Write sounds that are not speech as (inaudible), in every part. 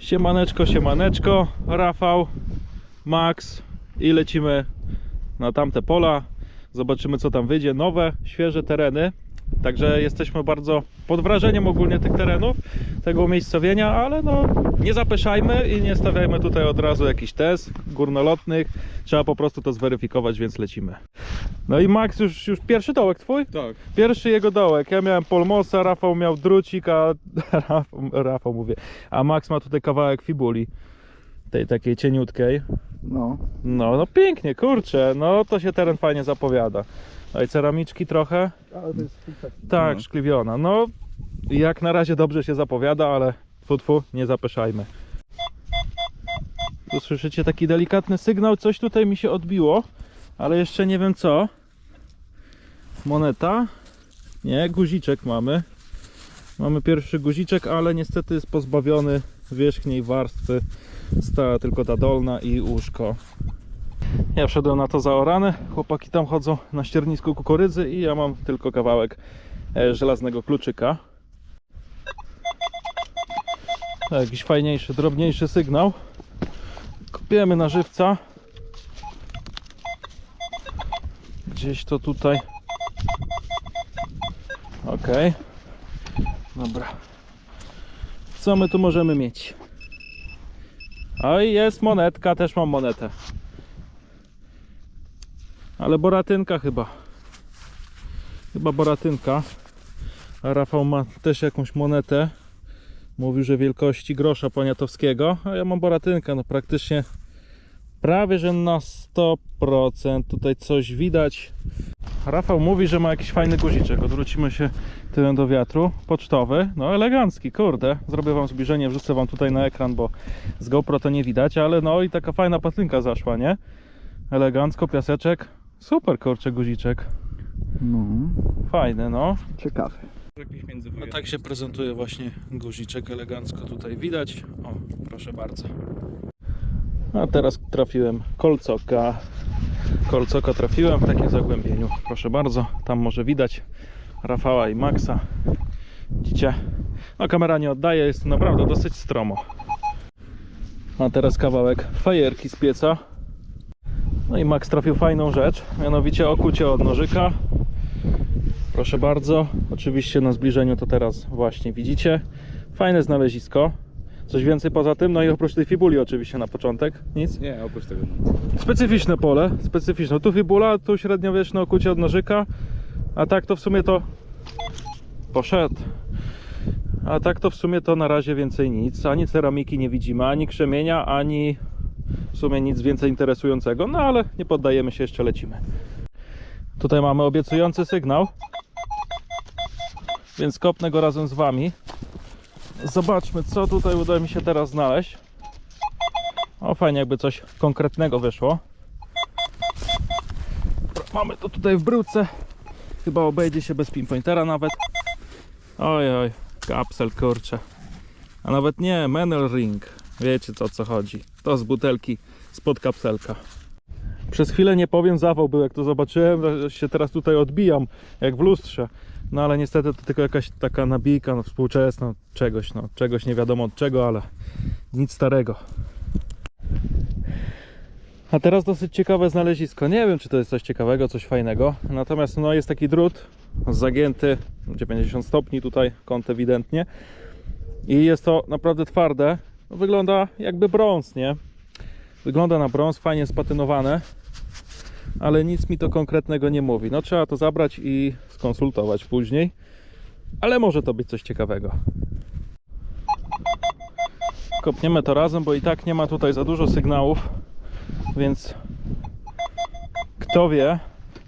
Siemaneczko, siemaneczko, Rafał, Max i lecimy na tamte pola. Zobaczymy co tam wyjdzie. Nowe, świeże tereny. Także jesteśmy bardzo pod wrażeniem ogólnie tych terenów, tego umiejscowienia, ale no nie zapeszajmy i nie stawiajmy tutaj od razu jakichś tez górnolotnych. Trzeba po prostu to zweryfikować, więc lecimy. No i Max już, już pierwszy dołek twój? Tak. Pierwszy jego dołek. Ja miałem polmosa, Rafał miał drucik, a (laughs) Rafał, Rafał mówię, a Max ma tutaj kawałek fibuli. Tej takiej cieniutkiej. No. No, no pięknie, kurczę, no to się teren fajnie zapowiada. I ceramiczki trochę. Ale to jest Tak, No. szkliwiona. No, jak na razie dobrze się zapowiada, ale tfu, tfu, nie zapeszajmy. Tu słyszycie taki delikatny sygnał, coś tutaj mi się odbiło, ale jeszcze nie wiem co. Moneta? Nie, guziczek mamy. Mamy pierwszy guziczek, ale niestety jest pozbawiony wierzchniej warstwy. Stała tylko ta dolna i łóżko. Ja wszedłem na to zaorane. Chłopaki tam chodzą na ściernisku kukurydzy i ja mam tylko kawałek e, żelaznego kluczyka. Jakiś fajniejszy, drobniejszy sygnał. Kopiemy na żywca. Gdzieś to tutaj. Ok. Dobra. Co my tu możemy mieć? Oj, jest monetka, też mam monetę. Ale boratynka chyba. Chyba boratynka. A Rafał ma też jakąś monetę. Mówił, że wielkości grosza poniatowskiego. A ja mam boratynkę, no praktycznie prawie że na 100%. Tutaj coś widać. Rafał mówi, że ma jakiś fajny guziczek. Odwrócimy się tyłem do wiatru. Pocztowy. No elegancki, kurde. Zrobię wam zbliżenie, wrzucę wam tutaj na ekran, bo z GoPro to nie widać, ale no i taka fajna patynka zaszła, nie? Elegancko, piaseczek. Super, kurczę, guziczek. No. Fajny, no. Ciekawy. No tak się prezentuje właśnie guziczek elegancko tutaj widać. O, proszę bardzo. A teraz trafiłem kolcoka. Kolcoka trafiłem w takim zagłębieniu. Proszę bardzo, tam może widać Rafała i Maxa. Widzicie? No kamera nie oddaje, jest naprawdę dosyć stromo. A teraz kawałek fajerki z pieca. No i Max trafił fajną rzecz, mianowicie okucie od nożyka. Proszę bardzo, oczywiście na zbliżeniu to teraz właśnie widzicie. Fajne znalezisko. Coś więcej poza tym, no i oprócz tej fibuli oczywiście na początek. Nic? Nie, oprócz tego. Specyficzne pole, specyficzne. Tu fibula, tu średniowieczne okucie od nożyka, a tak to w sumie to poszedł. A tak to w sumie to na razie więcej nic. Ani ceramiki nie widzimy, ani krzemienia, ani w sumie nic więcej interesującego. No ale nie poddajemy się, jeszcze lecimy. Tutaj mamy obiecujący sygnał. Więc kopnę go razem z Wami. Zobaczmy, co tutaj uda mi się teraz znaleźć. O, fajnie, jakby coś konkretnego wyszło. Mamy to tutaj w bródce. Chyba obejdzie się bez pinpointera nawet. Oj, oj, kapsel kurczę. A nawet nie, Menel Ring. Wiecie co co chodzi. To z butelki spod kapselka. Przez chwilę nie powiem, zawał był jak to zobaczyłem, się teraz tutaj odbijam, jak w lustrze. No ale niestety to tylko jakaś taka nabijka no, współczesna, czegoś, no, czegoś nie wiadomo od czego, ale nic starego. A teraz dosyć ciekawe znalezisko. Nie wiem, czy to jest coś ciekawego, coś fajnego. Natomiast no, jest taki drut zagięty 90 stopni tutaj, kąt ewidentnie. I jest to naprawdę twarde. No, wygląda jakby brąz, nie? Wygląda na brąz, fajnie spatynowane. Ale nic mi to konkretnego nie mówi. No trzeba to zabrać i skonsultować później. Ale może to być coś ciekawego. Kopniemy to razem, bo i tak nie ma tutaj za dużo sygnałów. Więc kto wie,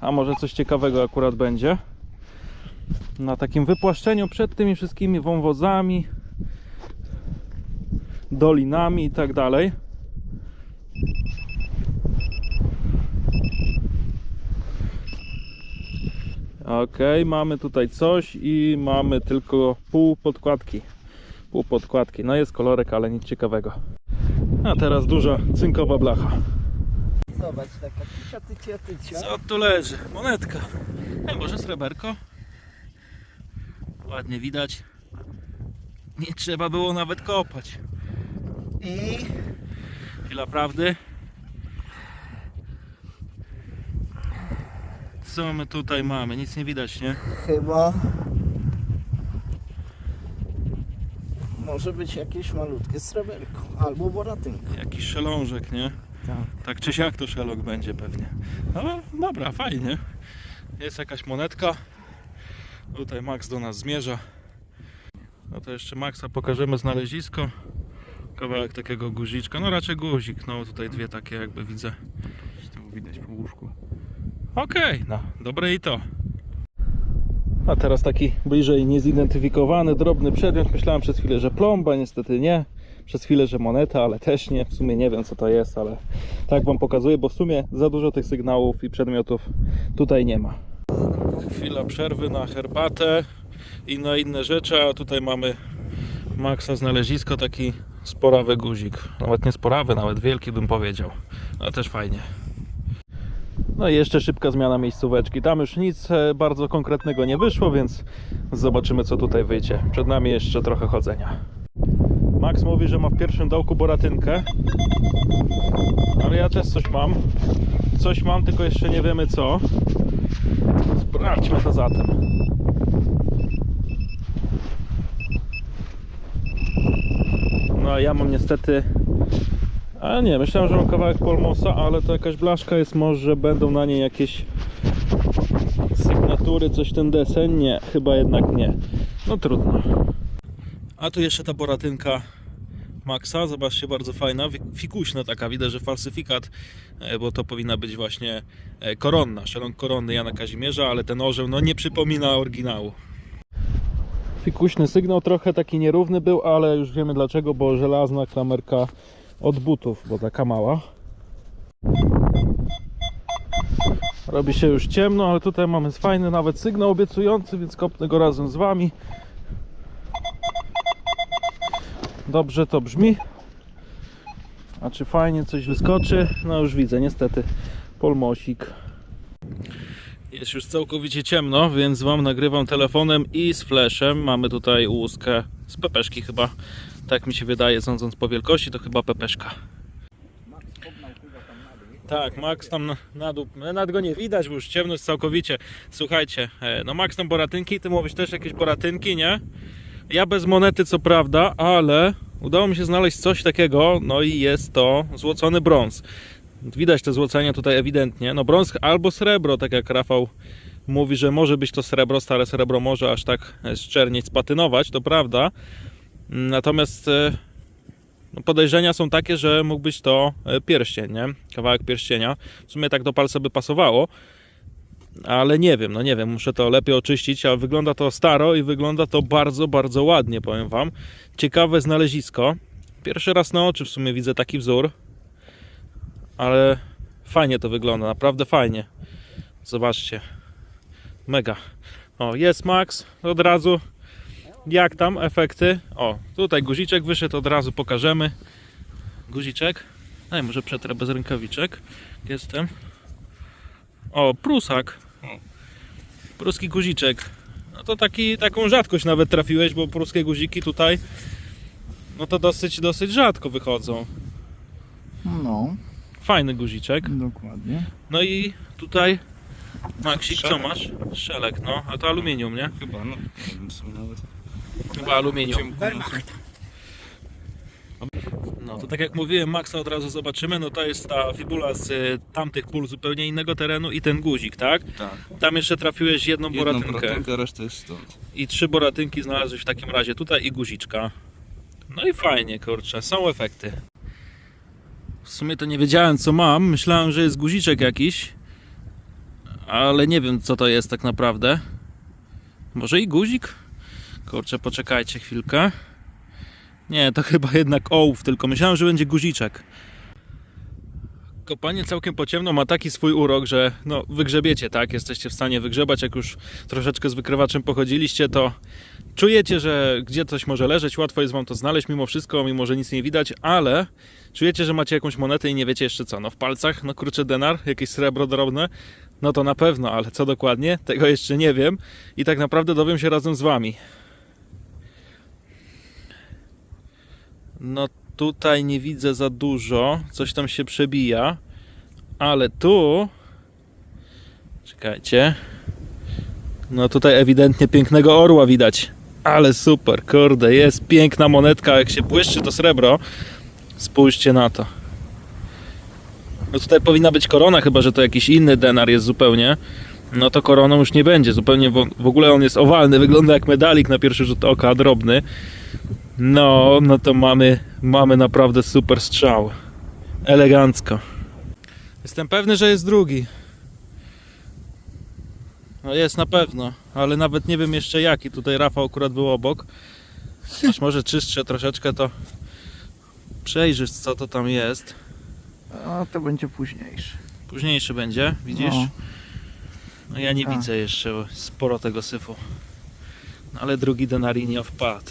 a może coś ciekawego akurat będzie. Na takim wypłaszczeniu przed tymi wszystkimi wąwozami, dolinami i tak dalej. Ok, mamy tutaj coś i mamy tylko pół podkładki. Pół podkładki. No jest kolorek, ale nic ciekawego. A teraz duża cynkowa blacha. Zobacz, taka tycia, tycia, tycia. Co tu leży? Monetka. A może sreberko? Ładnie widać. Nie trzeba było nawet kopać. I Chwila prawdy. Co my tutaj mamy? Nic nie widać, nie? chyba może być jakieś malutkie sreberko albo boratynka. Jakiś szelążek, nie? Tak. Tak czy siak to szelok będzie pewnie. No dobra, fajnie. Jest jakaś monetka. Tutaj Max do nas zmierza. No to jeszcze Maxa pokażemy znalezisko. Kawałek takiego guziczka. No raczej guzik. No tutaj dwie takie jakby widzę. Tu widać po łóżku. Okej, no dobre i to. A teraz taki bliżej niezidentyfikowany, drobny przedmiot. Myślałem przez chwilę, że plomba, niestety nie. Przez chwilę, że moneta, ale też nie. W sumie nie wiem co to jest, ale tak Wam pokazuję, bo w sumie za dużo tych sygnałów i przedmiotów tutaj nie ma. Chwila przerwy na herbatę i na inne rzeczy, a tutaj mamy Maxa znalezisko, taki sporawy guzik. Nawet nie sporawy, nawet wielki bym powiedział. No też fajnie. No i jeszcze szybka zmiana miejscóweczki. Tam już nic e, bardzo konkretnego nie wyszło, więc zobaczymy co tutaj wyjdzie. Przed nami jeszcze trochę chodzenia. Max mówi, że ma w pierwszym dołku boratynkę. Ale ja też coś mam. Coś mam, tylko jeszcze nie wiemy co. Sprawdźmy to zatem. A ja mam niestety a nie, myślałem, że mam kawałek polmosa, ale to jakaś blaszka jest, może będą na niej jakieś sygnatury, coś ten desen? Nie, chyba jednak nie. No trudno. A tu jeszcze ta boratynka Maxa, zobaczcie, bardzo fajna, fikuśna taka, widać, że falsyfikat, e, bo to powinna być właśnie e, koronna, szeląg koronny Jana Kazimierza, ale ten orzeł no nie przypomina oryginału. Fikuśny sygnał, trochę taki nierówny był, ale już wiemy dlaczego, bo żelazna klamerka od butów, bo taka mała. Robi się już ciemno, ale tutaj mamy fajny nawet sygnał obiecujący, więc kopnę go razem z Wami. Dobrze to brzmi. A czy fajnie coś wyskoczy? No już widzę, niestety. Polmosik. Jest już całkowicie ciemno, więc Wam nagrywam telefonem i z flashem. Mamy tutaj łuskę z pepeszki chyba. Tak mi się wydaje, sądząc po wielkości, to chyba pepeszka. Tak, Max tam na, dół, nad go nie widać, bo już ciemność całkowicie. Słuchajcie, e, no Max tam boratynki, ty mówisz też jakieś boratynki, nie? Ja bez monety co prawda, ale udało mi się znaleźć coś takiego, no i jest to złocony brąz. Widać te złocenia tutaj ewidentnie. No brąz albo srebro, tak jak Rafał mówi, że może być to srebro, stare srebro może aż tak e, szczernieć, spatynować, to prawda. Natomiast e, no podejrzenia są takie, że mógł być to e, pierścień, nie? Kawałek pierścienia. W sumie tak do palca by pasowało. Ale nie wiem, no nie wiem, muszę to lepiej oczyścić, ale wygląda to staro i wygląda to bardzo, bardzo ładnie, powiem Wam. Ciekawe znalezisko. Pierwszy raz na oczy w sumie widzę taki wzór, ale fajnie to wygląda, naprawdę fajnie. Zobaczcie, mega. O, jest Max, od razu. Jak tam efekty? O, tutaj guziczek wyszedł, od razu pokażemy. Guziczek. Daj, może przetrę bez rękawiczek. Jestem. O, prusak. Pruski guziczek. No to taki, taką rzadkość nawet trafiłeś, bo pruskie guziki tutaj no to dosyć, dosyć rzadko wychodzą. No, Fajny guziczek. dokładnie. No i tutaj Maksik, co Szelek. masz? Szelek, no. A to aluminium, nie? Chyba, no. Nie wiem, są nawet. Chyba aluminium. No to tak jak mówiłem, Maxa od razu zobaczymy. No to jest ta fibula z y, tamtych pól zupełnie innego terenu i ten guzik, tak? Tak. Tam jeszcze trafiłeś jedną Jedną boratynkę. boratynkę, reszta jest stąd. I trzy boratynki znalazłeś w takim razie tutaj i guziczka. No i fajnie, kurczę, są efekty. W sumie to nie wiedziałem co mam. Myślałem, że jest guziczek jakiś. Ale nie wiem co to jest tak naprawdę. Może i guzik? Kurczę, poczekajcie chwilkę. Nie, to (laughs) chyba jednak ołów, tylko myślałem, że będzie guziczek. Kopanie całkiem po ciemno ma taki swój urok, że no, wygrzebiecie, tak? Jesteście w stanie wygrzebać, jak już troszeczkę z wykrywaczem pochodziliście, to czujecie, że gdzie coś może leżeć, łatwo jest wam to znaleźć mimo wszystko, mimo że nic nie widać, ale czujecie, że macie jakąś monetę i nie wiecie jeszcze co. No w palcach, no kurczę denar, jakieś srebro drobne, no to na pewno, ale co dokładnie, tego jeszcze nie wiem i tak naprawdę dowiem się razem z wami. No tutaj nie widzę za dużo. Coś tam się przebija. Ale tu. Czekajcie. No tutaj ewidentnie pięknego orła widać. Ale super, kurde, jest piękna monetka. Jak się błyszczy to srebro, spójrzcie na to. No tutaj powinna być korona, chyba że to jakiś inny denar jest zupełnie. No to koroną już nie będzie. Zupełnie w, ogóle on jest owalny, wygląda jak medalik na pierwszy rzut oka, drobny. No, no to mamy, mamy naprawdę super strzał. Elegancko. Jestem pewny, że jest drugi. No jest na pewno, ale nawet nie wiem jeszcze jaki. Tutaj Rafał akurat był obok. Aż może czystsze troszeczkę to przejrzysz co to tam jest. A to będzie późniejszy. Późniejszy będzie, widzisz? No. No ja nie Tak. widzę jeszcze sporo tego syfu. No ale drugi denarinio wpadł.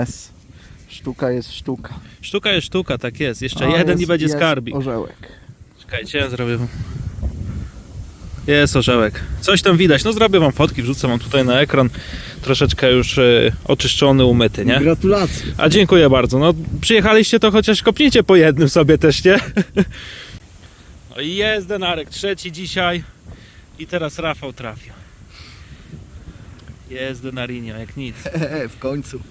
Jest. Sztuka jest sztuka. Sztuka jest sztuka, tak jest. Jeszcze O, jeden jest, i będzie jest skarbik. Orzełek. Czekajcie, ja zrobię wam. Jest orzełek. Coś tam widać. No zrobię wam fotki, wrzucę wam tutaj na ekran. Troszeczkę już e, oczyszczony, umyty, nie? Gratulacje. A dziękuję bardzo. No przyjechaliście to chociaż kopnijcie po jednym sobie też, nie? (laughs) No i jest denarek, trzeci dzisiaj. I teraz Rafał trafił. Jest denarinio, jak nic. (laughs) w końcu. (laughs)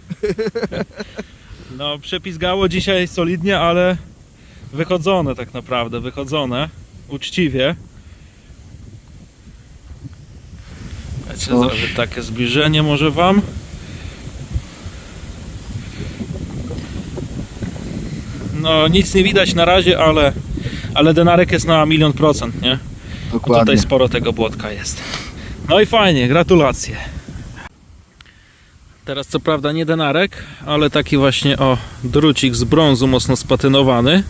No przepizgało dzisiaj solidnie, ale wychodzone tak naprawdę, wychodzone. Uczciwie. Wiecie, zrobię takie zbliżenie może wam. No nic nie widać na razie, ale, ale denarek jest na milion procent, nie? Dokładnie. Tutaj sporo tego błotka jest. No i fajnie, gratulacje. Teraz co prawda nie denarek, ale taki właśnie o drucik z brązu mocno spatynowany.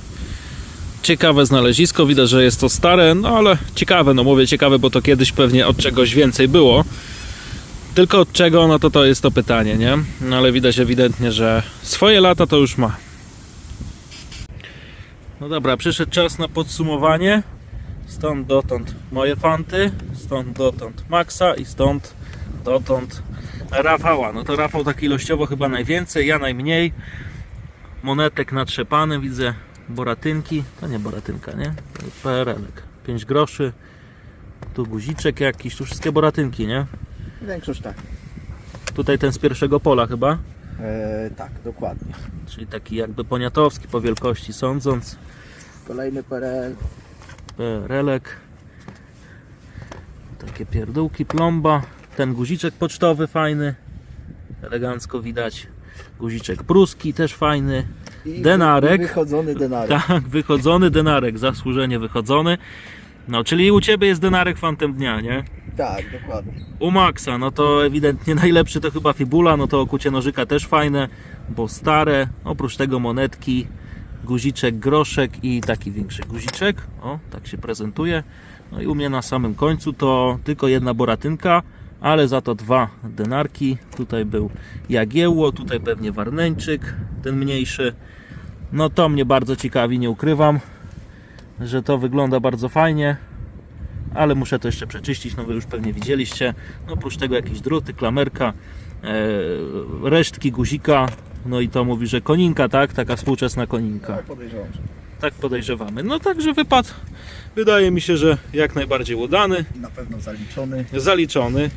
Ciekawe znalezisko, widać, że jest to stare, no ale ciekawe, no mówię ciekawe, bo to kiedyś pewnie od czegoś więcej było. Tylko od czego, no to to jest to pytanie, nie? No ale widać ewidentnie, że swoje lata to już ma. No dobra, przyszedł czas na podsumowanie. Stąd dotąd moje fanty, stąd dotąd Maxa i stąd dotąd Rafała. No to Rafał tak ilościowo chyba najwięcej, ja najmniej. Monetek natrzepany, widzę boratynki. To nie boratynka, nie? PRL-ek. 5 groszy. Tu guziczek jakiś, tu wszystkie boratynki, nie? Większość tak. Tutaj ten z pierwszego pola chyba. E, tak, dokładnie. Czyli taki jakby poniatowski po wielkości sądząc. Kolejny PRL. relek takie pierdółki, plomba ten guziczek pocztowy fajny elegancko widać guziczek pruski też fajny I Denarek. Wychodzony denarek. tak, wychodzony denarek zasłużenie wychodzony no, czyli u Ciebie jest denarek fantem dnia, nie? Tak, dokładnie. U Maxa, no to ewidentnie najlepszy to chyba Fibula, no to okucie nożyka też fajne, bo stare, oprócz tego monetki, guziczek, groszek i taki większy guziczek, o, tak się prezentuje. No i u mnie na samym końcu to tylko jedna boratynka, ale za to dwa denarki. Tutaj był Jagiełło, tutaj pewnie Warneńczyk, ten mniejszy. No to mnie bardzo ciekawi, nie ukrywam, że to wygląda bardzo fajnie ale muszę to jeszcze przeczyścić, no wy już pewnie widzieliście. No oprócz tego jakieś druty, klamerka, e, resztki guzika, no i to mówi, że koninka, tak? Taka współczesna koninka. Tak, podejrzewam. że Tak podejrzewamy. No także wypad wydaje mi się, że jak najbardziej udany, Na pewno zaliczony. zaliczony.